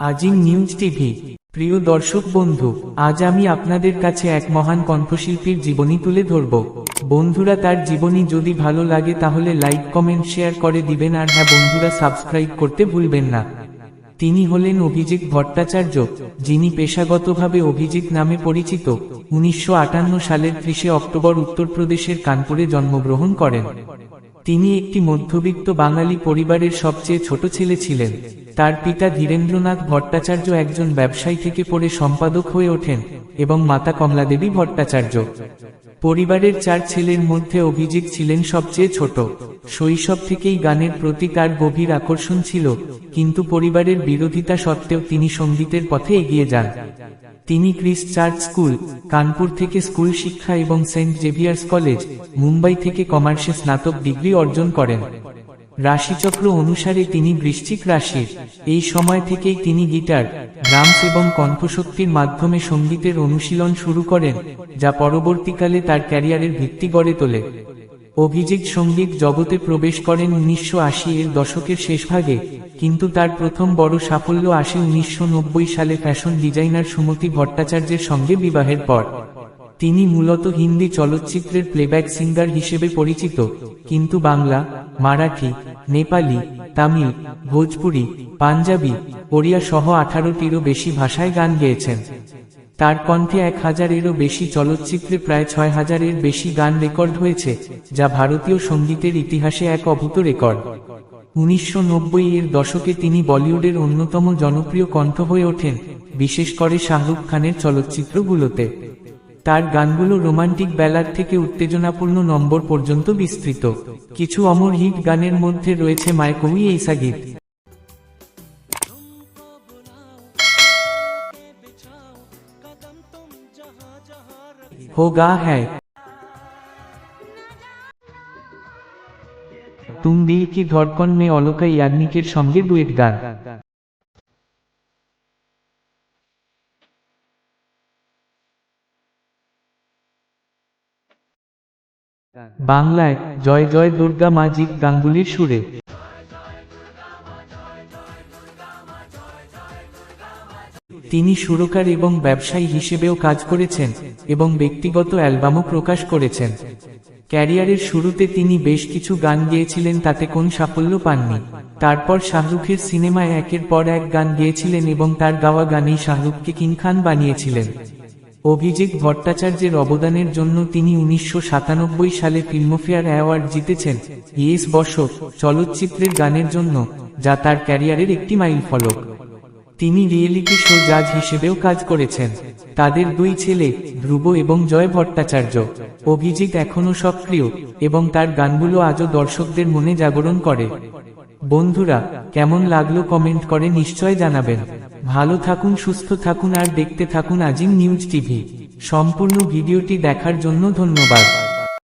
আজিম news TV. প্রিয় দর্শক বন্ধু, আজ আমি আপনাদের কাছে এক মহান কণ্ঠশিল্পীর জীবনী তুলে ধরব। বন্ধুরা, তার জীবনী যদি ভালো লাগে তাহলে লাইক, কমেন্ট, শেয়ার করে দিবেন আর হ্যাঁ বন্ধুরা, সাবস্ক্রাইব করতে ভুলবেন না। তিনি হলেন অভিজিৎ ভট্টাচার্য, যিনি পেশাগতভাবে অভিজিৎ নামে পরিচিত। উনিশশো আটান্ন সালের ত্রিশে অক্টোবর উত্তরপ্রদেশের কানপুরে জন্মগ্রহণ করেন। তিনি একটি মধ্যবিত্ত বাঙালি পরিবারের সবচেয়ে ছোট ছেলে ছিলেন। তার পিতা ধীরেন্দ্রনাথ ভট্টাচার্য একজন ব্যবসায়ী থেকে পড়ে সম্পাদক হয়ে ওঠেন এবং মাতা কমলাদেবী ভট্টাচার্য। পরিবারের চার ছেলের মধ্যে অভিজিৎ ছিলেন সবচেয়ে ছোট। শৈশব থেকেই গানের প্রতি তার গভীর আকর্ষণ ছিল, কিন্তু পরিবারের বিরোধিতা সত্ত্বেও তিনি সঙ্গীতের পথে এগিয়ে যান। তিনি ক্রিস চার্চ স্কুল, কানপুর থেকে স্কুল শিক্ষা এবং সেন্ট জেভিয়ার্স কলেজ, মুম্বাই থেকে কমার্সে স্নাতক ডিগ্রি অর্জন করেন। রাশিচক্র অনুসারে তিনি বৃশ্চিক রাশির। এই সময় থেকেই তিনি গিটার, ড্রামস এবং কণ্ঠশক্তির মাধ্যমে সঙ্গীতের অনুশীলন শুরু করেন, যা পরবর্তীকালে তার ক্যারিয়ারের ভিত্তি গড়ে তোলে। অভিজিৎ সংগীত জগতে প্রবেশ করেন উনিশশো আশি এর দশকের শেষভাগে কিন্তু তার প্রথম বড় সাফল্য আসে উনিশশো নব্বই সালে ফ্যাশন ডিজাইনার সুমতি ভট্টাচার্যের সঙ্গে বিবাহের পর। তিনি মূলত হিন্দি চলচ্চিত্রের প্লেব্যাক সিঙ্গার হিসেবে পরিচিত, কিন্তু বাংলা, মারাঠি, নেপালি, তামিল, ভোজপুরি, পাঞ্জাবি, ওড়িয়া সহ আঠারোটিরও বেশি ভাষায় গান গেয়েছেন। তার কণ্ঠে এক হাজারেরও বেশি চলচ্চিত্রে প্রায় ছয় হাজারের বেশি গান রেকর্ড হয়েছে, যা ভারতীয় সঙ্গীতের ইতিহাসে এক অভূত রেকর্ড। উনিশশো নব্বই এর দশকে তিনি বলিউডের অন্যতম জনপ্রিয় কণ্ঠ হয়ে ওঠেন, বিশেষ করে শাহরুখ খানের চলচ্চিত্রগুলোতে। তার গানগুলো রোমান্টিক ব্যালার থেকে উত্তেজনাপূর্ণ নম্বর পর্যন্ত বিস্তৃত। কিছু অমর হিট গানের মধ্যে রয়েছে মায়কউই এইসা গীত। হোগা হ্যায়। তুম দিল কি ধড়কন মে অলকা ইয়াগনিকের সঙ্গে ডুয়েট গান। বাংলায় জয় জয় দুর্গা মা জিৎ গাঙ্গুলির সুরে। তিনি সুরকার এবং ব্যবসায়ী হিসেবেও কাজ করেছেন এবং ব্যক্তিগত অ্যালবামও প্রকাশ করেছেন। ক্যারিয়ারের শুরুতে তিনি বেশ কিছু গান গেয়েছিলেন, তাতে কোন সাফল্য পাননি। তারপর শাহরুখের সিনেমায় একের পর এক গান গেয়েছিলেন এবং তার গাওয়া গানেই শাহরুখকে কিং খান বানিয়েছিলেন। অভিজিৎ ভট্টাচার্যের অবদানের জন্য তিনি উনিশশো সাতানব্বই সালে ফিল্মফেয়ার অ্যাওয়ার্ড জিতেছেন। ইয়েস বস চলচ্চিত্রের গানের জন্য, যা তার ক্যারিয়ারের একটি মাইল ফলক। তিনি রিয়েলিটি শো জাজ হিসেবেও কাজ করেছেন। তাদের দুই ছেলে, ধ্রুব এবং জয় ভট্টাচার্য। অভিজিৎ এখনও সক্রিয় এবং তার গানগুলো আজও দর্শকদের মনে জাগরণ করে। বন্ধুরা, কেমন লাগল কমেন্ট করে নিশ্চয় জানাবেন। ভালো থাকুন, সুস্থ থাকুন আর দেখতে থাকুন আজিম নিউজ টিভি। সম্পূর্ণ ভিডিওটি দেখার জন্য ধন্যবাদ।